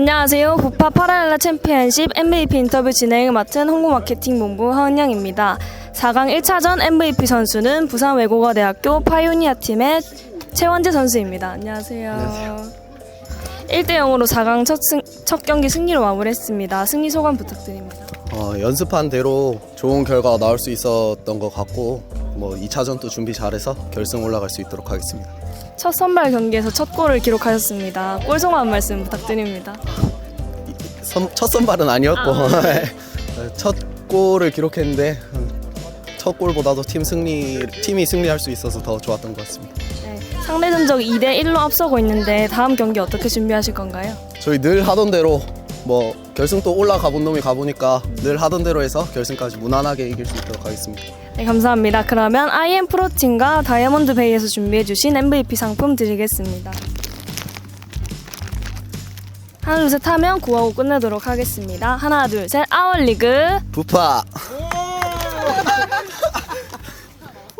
안녕하세요. 부파 파라렐라 챔피언십 MVP 인터뷰 진행을 맡은 홍보마케팅 본부 하은영입니다. 4강 1차전 MVP 선수는 부산 외국어대학교 파이오니아 팀의 최원재 선수입니다. 안녕하세요. 안녕하세요. 1대 0으로 4강 첫, 승, 첫 경기 승리로 마무리했습니다. 승리 소감 부탁드립니다. 어, 연습한 대로 좋은 결과가 나올 수 있었던 것 같고 뭐 2차전도 준비 잘해서 결승 올라갈 수 있도록 하겠습니다. 첫 선발 경기에서 첫 골을 기록하셨습니다. 골 소감 한 말씀 부탁드립니다. 선- 첫 선발은 아니었고 첫 골을 기록했는데 첫 골보다도 팀 승리 팀이 승리할 수 있어서 더 좋았던 것 같습니다. 네, 상대 전적 2대 1로 앞서고 있는데 다음 경기 어떻게 준비하실 건가요? 저희 늘 하던 대로 뭐 결승 또 올라가 본 놈이 가보니까 늘 하던 대로 해서 결승까지 무난하게 이길 수 있도록 하겠습니다. 네, 감사합니다. 그러면 IM 프로팀과 다이아몬드 베이에서 준비해주신 MVP 상품 드리겠습니다. 하나 둘 셋 하면 구하고 끝내도록 하겠습니다. 하나 둘 셋 아워리그 부파